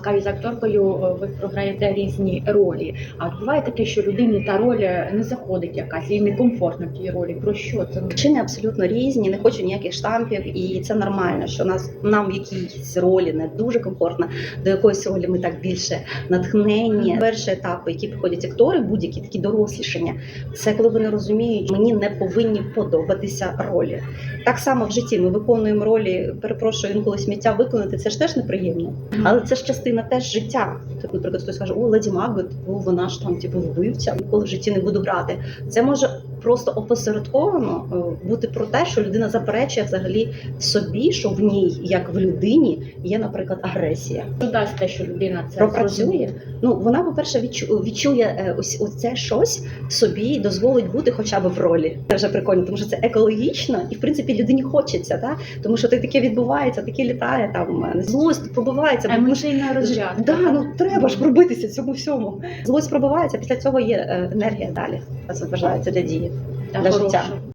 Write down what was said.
Каві з акторкою е, ви програєте різні ролі. А от буває таке, що людині та роль не заходить якась, їй некомфортно в тій ролі. Про що це? Причини абсолютно різні, не хочу ніяких штампів, і це нормально, що нас нам в якійсь ролі не дуже комфортно, до якоїсь ролі ми так більше натхнені. Перший етап, які приходять актори, будь-які такі дорослішання, це коли вони розуміють, мені не повинні подобатися ролі. Так само в житті ми виконуємо ролі, перепрошую, інколи сміття виконати, це ж теж неприємно. Але це ж частина теж життя. тобто наприклад, хтось каже, о, Леді Макбет, о, вона ж там типу вбивця, ніколи в житті не буду грати. Це може просто опосередковано е, бути про те, що людина заперечує взагалі собі, що в ній, як в людині, є, наприклад, агресія. Що дасть те, що людина це Пропрацює. зрозуміє? Ну вона, по-перше, відчу- відчує е, ось оце щось собі дозволить бути хоча б в ролі. Це вже прикольно, тому що це екологічно, і в принципі людині хочеться, так? тому що таке відбувається, таке літає там е, злость пробивається. Емоційна розрядка. Да, ну треба ж пробитися цьому всьому. Злость пробивається, після цього є е, енергія далі. Освобождається для дії. Для життя.